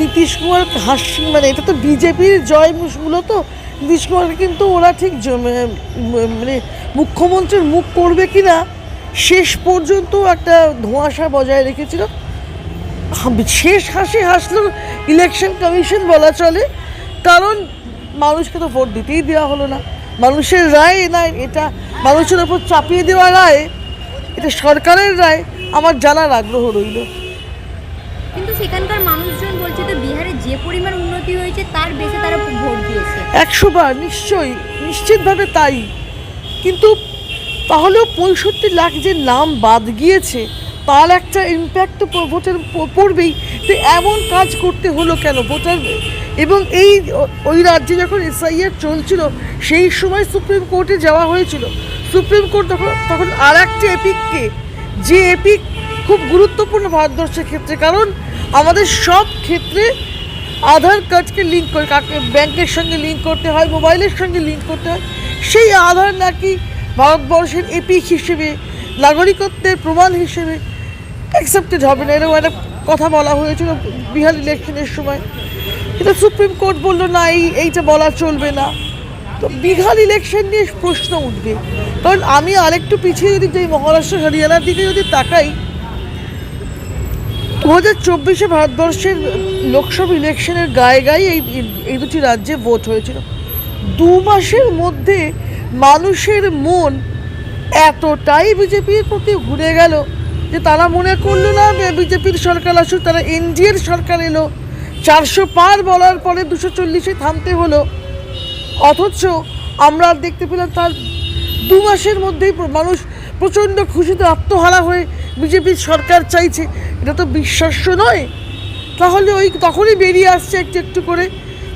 নীতিশ কুমার হাসি মানে এটা তো বিজেপির জয় মূলত। নীতিশ কুমারকে কিন্তু ওরা ঠিক মানে মুখ্যমন্ত্রীর মুখ করবে কি না শেষ পর্যন্ত একটা ধোঁয়াশা বজায় রেখেছিল। শেষ হাসি হাসলো ইলেকশন কমিশন বলা চলে, কারণ মানুষকে তো ভোট দিতেই দেওয়া হলো না। মানুষের রায় না, এটা মানুষের ওপর চাপিয়ে দেওয়া রায়, এটা সরকারের রায়, আমার জানার আগ্রহ রইল। কিন্তু সেখানকার মানুষজন যে পরিমাণ উন্নতি হয়েছে, তার বেশি তারা ভোট দিয়েছে। একশো বার নিশ্চয়ই, নিশ্চিতভাবে তাই। কিন্তু তাহলেও পঁয়ষট্টি লাখ যে নাম বাদ গিয়েছে, তার একটা ইম্প্যাক্ট তো ভোটের পড়বেই। তো এমন কাজ করতে হলো কেন ভোটার? এবং এই ওই রাজ্যে যখন এসআইআর চলছিল, সেই সময় সুপ্রিম কোর্টে যাওয়া হয়েছিল। সুপ্রিম কোর্ট তখন তখন আর একটা এপিককে যে এপিক খুব গুরুত্বপূর্ণ ভারতবর্ষের ক্ষেত্রে। কারণ আমাদের সব ক্ষেত্রে আধার কার্ডকে লিঙ্ক করে, কাকে ব্যাংকের সঙ্গে লিঙ্ক করতে হয় মোবাইলের সঙ্গে লিঙ্ক করতে হয়, সেই আধার নাকি ভারতবর্ষের এপিক হিসেবে, নাগরিকত্বের প্রমাণ হিসেবে অ্যাকসেপ্টেড হবে না। এরকম একটা কথা বলা হয়েছিল বিহার ইলেকশনের সময়। কিন্তু সুপ্রিম কোর্ট বলল, না, এই, এইটা বলা চলবে না। তো বিহার ইলেকশন নিয়ে প্রশ্ন উঠবে। কারণ আমি আরেকটু পিছিয়ে যদি যাই, মহারাষ্ট্র, হরিয়ানার দিকে যদি তাকাই দু হাজার চব্বিশে ভারতবর্ষের লোকসভা ইলেকশনের গায়ে গায়ে এই এই দুটি রাজ্যে ভোট হয়েছিল। দু মাসের মধ্যে মানুষের মন এতটাই বিজেপির প্রতি ঘুরে গেল যে তারা মনে করল না বিজেপির সরকার আসুক, তারা এনডিএর সরকার এলো। চারশো পার বলার পরে দুশো চল্লিশে থামতে হলো। অথচ আমরা দেখতে পেলাম তার দু মাসের মধ্যেই মানুষ প্রচণ্ড খুশিতে আত্মহারা হয়ে বিজেপির সরকার চাইছে, এটা তো বিশ্বাস্য নয়। তাহলে ওই তখনই বেরিয়ে আসছে একটু একটু করে।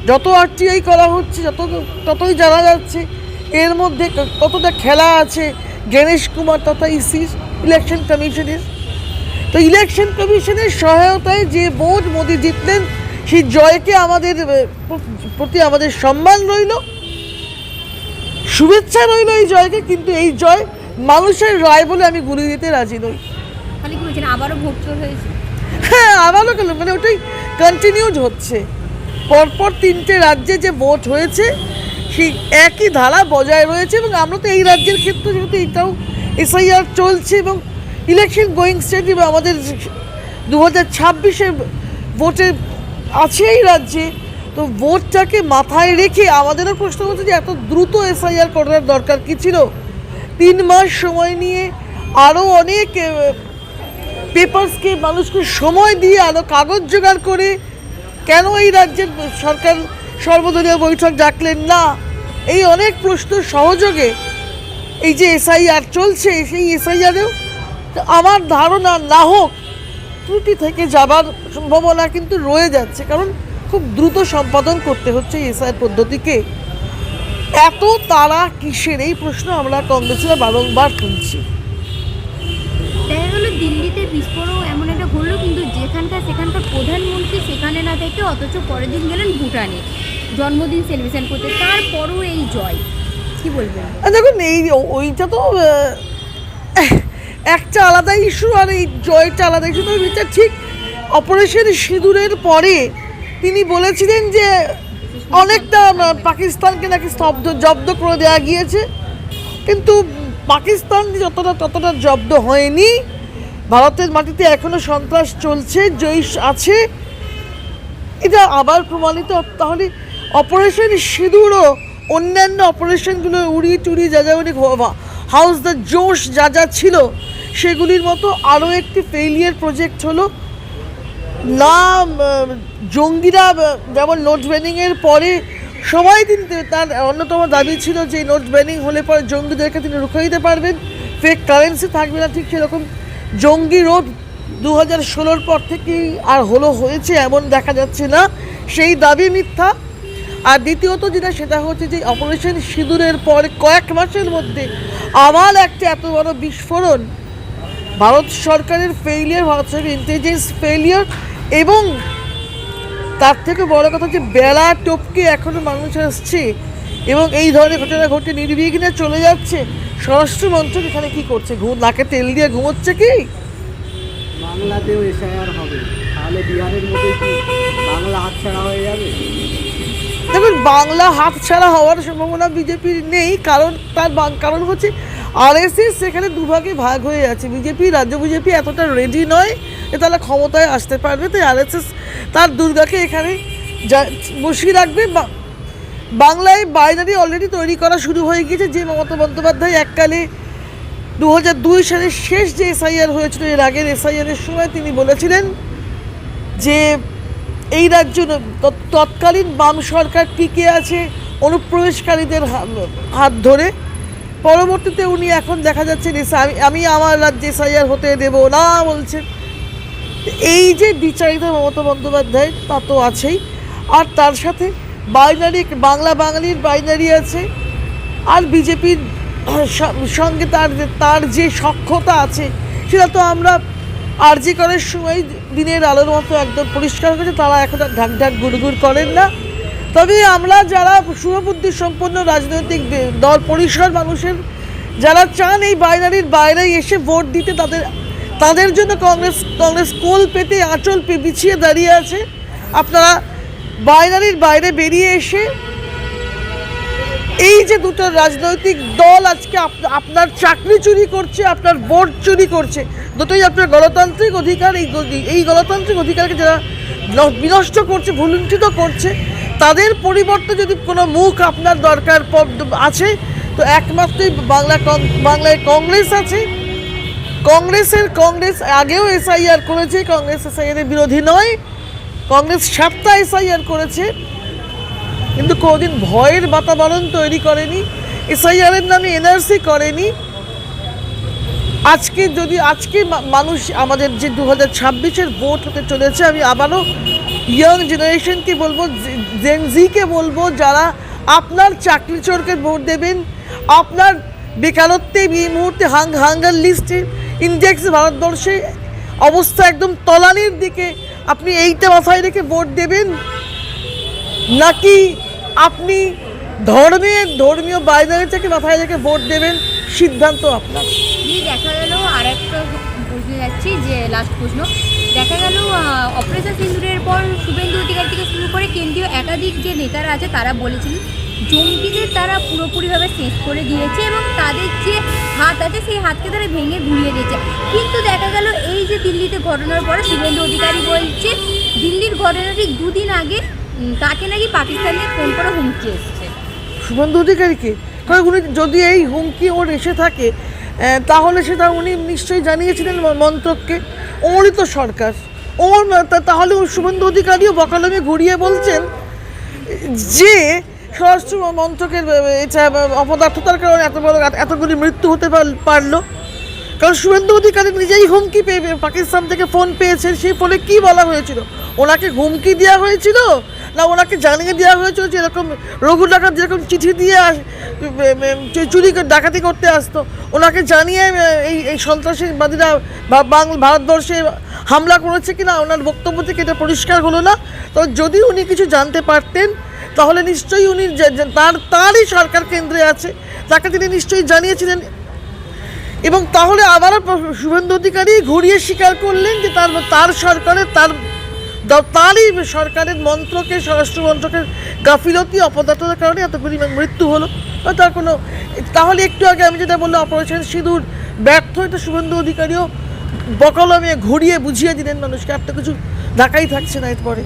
যত আরটিআই করা হচ্ছে, যত ততই জানা যাচ্ছে, এর মধ্যে কতটা খেলা আছে, গণেশ কুমার তথা ইসির ইলেকশন কমিশনের। তো ইলেকশন কমিশনের সহায়তায় যে ভোট মোদি জিতলেন, সেই জয়কে আমাদের প্রতি আমাদের সম্মান রইল। শুভেচ্ছা রইল এই জয়কে, কিন্তু এই জয় মানুষের রায় বলে আমি গুলি দিতে রাজি নই। তাহলে কি আবারও ভোট চোর হয়েছে। হ্যাঁ আমারও কেন? মানে ওটাই কন্টিনিউড হচ্ছে। পরপর তিনটে রাজ্যে যে ভোট হয়েছে, সেই একই ধারা বজায় রয়েছে এবং আমরা তো এই রাজ্যের ক্ষেত্রে যেহেতু এটাও এসআইআর চলছে এবং ইলেকশন গোয়িং স্টেট এবং আমাদের দু হাজার ছাব্বিশে ভোটে আছে এই রাজ্যে, তো ভোটটাকে মাথায় রেখে আমাদেরও প্রশ্ন হচ্ছে যে এত দ্রুত এসআইআর করার দরকার কি ছিল? তিন মাস সময় নিয়ে আরও অনেক পেপারসকে মানুষকে সময় দিয়ে আরও কাগজ জোগাড় করে কেন এই রাজ্যের সরকার সর্বদলীয় বৈঠক ডাকলেন না? এই অনেক প্রশ্ন সহযোগে এই যে এসআইআর চলছে, সেই এসআইআরেও আমার ধারণা না হোক ত্রুটি থেকে যাবার সম্ভাবনা কিন্তু রয়ে যাচ্ছে, কারণ খুব দ্রুত সম্পাদন করতে হচ্ছে এসআইআর পদ্ধতিকে। এত তারা কিসের? এই প্রশ্ন আমরা কংগ্রেসরা বারংবার তুলছি। দিল্লিতে বিস্ফোরণ এমন একটা ঘটলো, কিন্তু যেখানকার সেখানকার প্রধানমন্ত্রী সেখানে না থেকে অথচ পরের দিন গেলেন ভুটানে। জন্মদিন সেলিব্রেশন করতে, তারপরও এই জয়। কি বলবেন? দেখুন, এই ওইটা তো একটা আলাদা ইস্যু আর এই জয়টা আলাদা ইস্যু তো এটা ঠিক অপারেশন সিঁদুরের পরে তিনি বলেছিলেন যে অনেকটা পাকিস্তানকে নাকি স্তব্ধ, জব্দ করে দেওয়া গিয়েছে। কিন্তু পাকিস্তান যতটা, ততটা জব্দ হয়নি। ভারতের মাটিতে এখনও সন্ত্রাস চলছে, জৈশ আছে। এটা আবার প্রমাণিত। তাহলে অপারেশন সিঁদুরও, অন্যান্য অপারেশনগুলো উড়িয়ে টুড়িয়ে যা যা উনি হাউস দ্য জোশ যা যা ছিল, সেগুলির মতো আরও একটি ফেইলিয়ার প্রজেক্ট হলো। না জঙ্গিরা যেমন নোট ব্যানিংয়ের পরে সবাই তিনি তার অন্যতম দাবি ছিল যে নোট ব্যানিং হলে পরে জঙ্গিদেরকে তিনি রুখে দিতে পারবেন। ফেক কারেন্সি থাকবে না ঠিক সেরকম। জঙ্গি রোধ দু হাজার ষোলোর পর থেকেই আর হলো হয়েছে এমন দেখা যাচ্ছে না। সেই দাবি মিথ্যা। আর দ্বিতীয়ত যেটা, সেটা হচ্ছে যে অপারেশন সিঁদুরের পর কয়েক মাসের মধ্যে আমার একটা এত বড় বিস্ফোরণ। ভারত সরকারের ফেইলিয়ার ভারত সরকারের ইন্টেলিজেন্স ফেইলিয়ার এবং তার থেকে বড় কথা যে বেলা টপকে এখনও মানুষ আসছে। এবং এই ধরনের ঘটনা ঘটে নির্বিঘ্নে চলে যাচ্ছে। স্বরাষ্ট্র মন্ত্রক এখানে কি করছে? ঘুম নাকে তেল দিয়ে ঘুমোচ্ছে কি? বাংলাতেও এসআইআর হবে। তাহলে বিহারের মধ্যে কি বাংলা বাংলা হাতছাড়া হওয়ার সম্ভাবনা বিজেপির নেই কারণ তার কারণ হচ্ছে আরএসএস সেখানে দুভাগে ভাগ হয়ে আছে। বিজেপি রাজ্য বিজেপি এতটা রেডি নয় যে তারা ক্ষমতায় আসতে পারবে। তাই আরএসএস তার দুর্গাকে এখানে বসিয়ে রাখবে বা বাংলায় বাইনারি অলরেডি তৈরি করা শুরু হয়ে গিয়েছে। যে মমতা বন্দ্যোপাধ্যায় এককালে দু দুই সালের শেষ যে এসআইআর হয়েছিল, এর আগের এসআইআরের সময় তিনি বলেছিলেন যে এই রাজ্য তৎকালীন বাম সরকার টিকে আছে অনুপ্রবেশকারীদের হাত ধরে। পরবর্তীতে উনি এখন দেখা যাচ্ছে আমি আমি আমার রাজ্যে এসআইআর হতে দেব না বলছেন। এই যে বিচারিত মমতা বন্দ্যোপাধ্যায় তা তো আছেই। আর তার সাথে বাইনারি বাংলা বাঙালির বাইনারি আছে। আর বিজেপির সঙ্গে তার তার যে সক্ষতা আছে, সেটা তো আমরা আরজি করার সময় দিনের আলোর মতো একদম পরিষ্কার করেছে তারা এখন আর ঢাক ঢাক গুড়গুড় করেন না। তবে আমরা যারা শুভবুদ্ধি সম্পন্ন রাজনৈতিক দল পরিসর মানুষের, যারা চান এই বাইনারির বাইরে এসে ভোট দিতে, তাদের তাদের জন্য কংগ্রেস কংগ্রেস কোল পেতে, আঁচল পে- বিছিয়ে দাঁড়িয়ে আছে। আপনারা বাইনারির বাইরে বেরিয়ে এসে এই যে দুটো রাজনৈতিক দল আজকে আপনার চাকরি চুরি করছে, আপনার ভোট চুরি করছে, দুটোই আপনার গণতান্ত্রিক অধিকার, এই এই গণতান্ত্রিক অধিকারকে যারা বিনষ্ট করছে, ভুলুণ্ঠিত করছে, তাদের পরিবর্তে যদি কোনো মুখ আপনার দরকার আছে, তো একমাত্রই বাংলা বাংলায় কংগ্রেস আছে। কংগ্রেসের কংগ্রেস আগেও এসআইআর করেছে, কংগ্রেস এসআইআর বিরোধী নয়। কংগ্রেস সাতটা এসআইআর করেছে, কিন্তু কোনোদিন ভয়ের বাতাবরণ তৈরি করেনি এসআইআর এর নামে এনআরসি করেনি। আজকে যদি, আজকে মানুষ আমাদের যে দু হাজার ছাব্বিশের ভোট হতে চলেছে, আমি আবারও ইয়াং জেনারেশনকে বলব জেনজিকে বলব, যারা আপনার চাকরি চোরকে ভোট দেবেন, আপনার বেকারত্বে এই মুহূর্তে হাং হাঙ্গার লিস্টে ইন্ডেক্স ভারতবর্ষে অবস্থা একদম তলানির দিকে আপনি এইটা মাথায় রেখে ভোট দেবেন? নাকি আপনি ধর্মের, ধর্মীয় বাইনারিটাকে মাথায় রেখে ভোট দেবেন? সিদ্ধান্ত আপনার। দেখা গেল আর একটা যাচ্ছি, যে লাস্ট প্রশ্ন। দেখা গেল অপারেশন সিন্দুরের পর শুভেন্দু অধিকারী থেকে শুরু করে কেন্দ্রীয় একাধিক যে নেতারা আছে, তারা বলেছিলেন জঙ্গিদের তারা পুরোপুরিভাবে শেষ করে দিয়েছে এবং তাদের যে হাত আছে, সেই হাতকে তারা ভেঙে ঘুরিয়ে দিয়েছে। কিন্তু দেখা গেল এই যে দিল্লিতে ঘটনার পরে শুভেন্দু অধিকারী বলছে, দিল্লির ঘটনা ঠিক দুদিন আগে তাকে নাকি পাকিস্তানে ফোন করে হুমকি এসছে। শুভেন্দু অধিকারীকে কারণ উনি যদি এই হুমকি ওর এসে থাকে তাহলে সেটা উনি নিশ্চয়ই জানিয়েছিলেন মন্ত্রককে। ওরই তো সরকার। ওর তাহলে শুভেন্দু অধিকারীও বকালমে ঘুরিয়ে বলছেন যে স্বরাষ্ট্র মন্ত্রকের এটা অপদার্থতার কারণে এত বড় এতগুলি মৃত্যু হতে পার- পারল। কারণ শুভেন্দু অধিকারী নিজেই হুমকি পেয়ে পাকিস্তান থেকে ফোন পেয়েছেন, সেই ফোনে কি বলা হয়েছিল? ওনাকে হুমকি দেওয়া হয়েছিল? না, ওনাকে জানিয়ে দেওয়া হয়েছিল যে এরকম রঘু ডাকাত যেরকম চিঠি দিয়ে চুরি ডাকাতি করতে আসতো, ওনাকে জানিয়ে এই এই সন্ত্রাসবাদীরা ভারতবর্ষে হামলা করেছে কিনা, ওনার বক্তব্য থেকে এটা পরিষ্কার হলো না। তো যদি উনি কিছু জানতে পারতেন তাহলে নিশ্চয়ই উনি তার তারই সরকার কেন্দ্রে আছে, তাকে তিনি নিশ্চয়ই জানিয়েছিলেন। এবং তাহলে আবারও শুভেন্দু অধিকারী ঘুরিয়ে স্বীকার করলেন যে তার তার সরকারের তার তারই সরকারের মন্ত্রকে, স্বরাষ্ট্র মন্ত্রকের গাফিলতি, অপদার্থতার কারণে এত পরিমাণ মৃত্যু হলো। তার কোনো তাহলে একটু আগে আমি যেটা বললাম, অপারেশন সিঁদুর ব্যর্থ হইতে শুভেন্দু অধিকারীও বকলমে ঘুরিয়ে বুঝিয়ে দিলেন মানুষকে। তো কিছু ঢাকাই থাকছে না এরপরে।